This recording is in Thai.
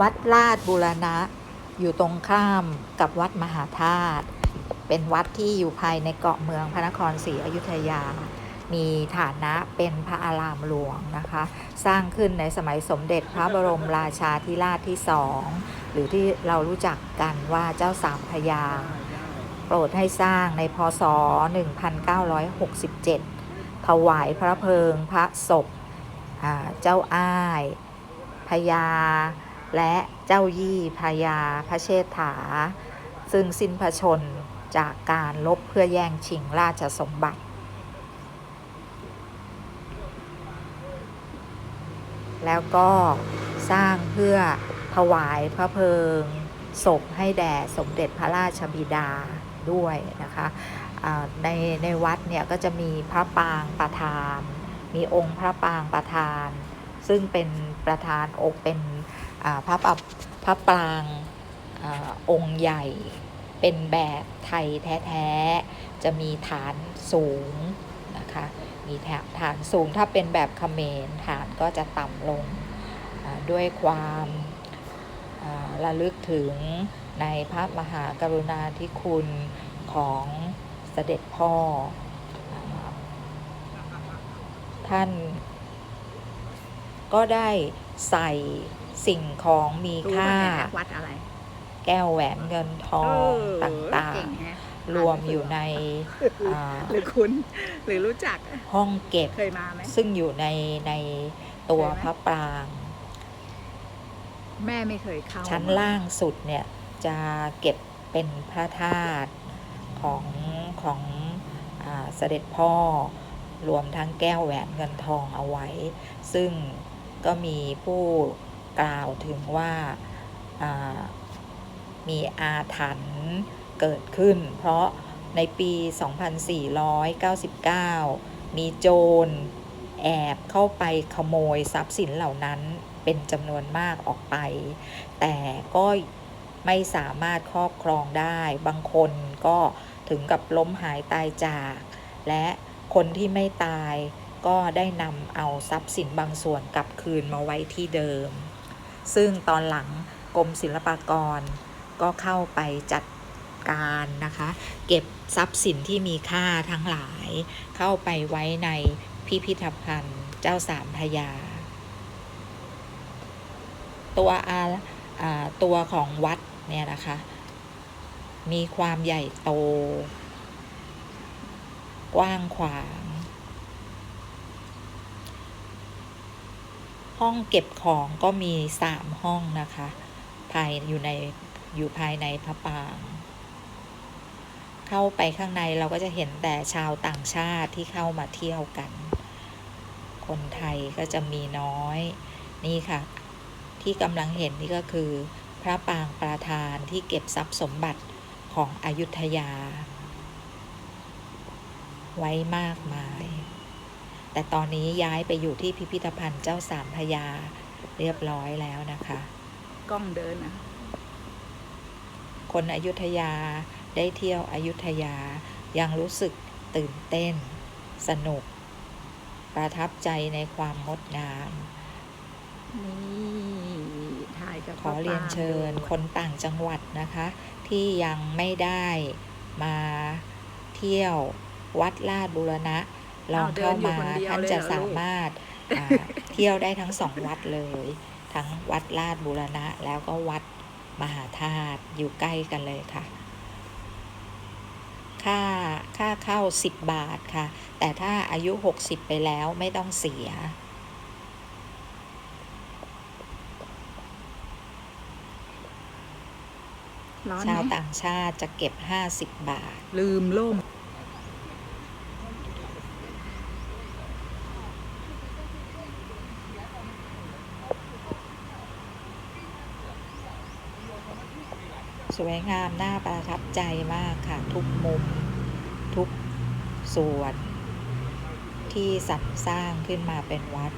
วัดลาดบูรณะ อยู่ตรงข้ามกับวัดมหาธาตุเป็นวัดที่อยู่ภายในเกาะเมืองพระนครศรีอยุธยา มีฐานะเป็นพระอารามหลวงนะคะ สร้างขึ้นในสมัยสมเด็จพระบรมราชาธิราชที่สองหรือที่เรารู้จักกันว่าเจ้าสามพยา โปรดให้สร้างในพศ 1967 ถวายพระเพลิงพระศพเจ้าอ้ายพญา และเจ้ายี่พญาพระเชษฐา ซึ่งสิ้นพระชนจากการลบเพื่อแย่งชิงราชสมบัติ แล้วก็สร้างเพื่อถวายพระเพลิงศพให้แด่สมเด็จพระราชบิดาด้วยนะคะในในวัดเนี่ยก็จะมีพระปางประธาน มีองค์พระปางประธาน ซึ่งเป็นประธานองค์เป็น พระปะพระปรางอองค์ใหญ่ เป็นแบบไทยแท้ๆ จะมีฐานสูงนะคะ มีฐานสูงถ้าเป็นแบบเขมรฐานก็จะต่ำลงด้วยความระลึกถึงในพระมหากรุณาธิคุณของเสด็จพ่อ ท่านก็ได้ใส่ สิ่งของมีรู้ค่าว่าเนี่ยวัดอะไร แก้วแหวนเงินทองต่างเก่งแฮะๆรวมอยู่ในอ่าหรือคุณหรือรู้จักห้องเก็บ เคยมาไหมซึ่งอยู่ในในตัวเคยไหมพระปราง แม่ไม่เคยเข้า ชั้นล่างสุดเนี่ยจะเก็บเป็นพระธาตุของของอาเสด็จพ่อรวมทั้งแก้วแหวนเงินทองเอาไว้ ซึ่งก็มีผู้ กล่าวถึงว่าามีอาถรรพ์เกิดขึ้น เพราะในปี 2499 มีโจรแอบเข้าไปขโมยทรัพย์สินเหล่านั้นเป็นจำนวนมากออกไป แต่ก็ไม่สามารถครอบครองได้ บางคนก็ถึงกับล้มหายตายจาก และคนที่ไม่ตายก็ได้นำเอาทรัพย์สินบางส่วนกลับคืนมาไว้ที่เดิม ซึ่งตอนหลังกรมศิลปากร ก็เข้าไปจัดการนะคะ เก็บทรัพย์สินที่มีค่าทั้งหลาย เข้าไปไว้ในพิพิธภัณฑ์เจ้าสามพยา ตัวอาตัวของวัดเนี่ยนะคะ มีความใหญ่โต กว้างขวาง ห้องเก็บของก็มีสามห้องนะคะ ภายอยู่ในอยู่ภายในพระปราง เข้าไปข้างในเราก็จะเห็นแต่ชาวต่างชาติที่เข้ามาเที่ยวกัน คนไทยก็จะมีน้อย นี่ค่ะ ที่กำลังเห็นนี่ก็คือ พระปางประธานที่เก็บทรัพย์สมบัติของอยุธยา ไว้มากมาย แต่ตอนนี้ย้ายไปอยู่ที่พิพิธภัณฑ์เจ้าสามพระยาเรียบร้อยแล้วนะคะ กล้องเดินนะคนอยุธยาได้เที่ยวอยุธยายังรู้สึกตื่นเต้น สนุก ประทับใจในความงดงามนี่ถ่ายกับขอเรียนเชิญคนต่างจังหวัดนะคะ ที่ยังไม่ได้มาเที่ยววัดลาดบุรณะ ลองเข้ามาท่านจะสามารถอ่าเที่ยวได้ทั้งสองวัดเลย ทั้งวัดลาดบุรณะ แล้วก็วัดมหาธาตุอยู่ใกล้กันเลยค่ะ ค่าค่าเข้า 10 บาทค่ะ แต่ถ้าอายุ 60 ไปแล้วไม่ต้องเสียร้อนชาวไหมต่างชาติจะเก็บ 50 บาท ลืมล่ม สวยงามน่าประทับใจมากค่ะ ทุกมุม ทุกส่วน ที่สรรสร้างขึ้นมาเป็นวัด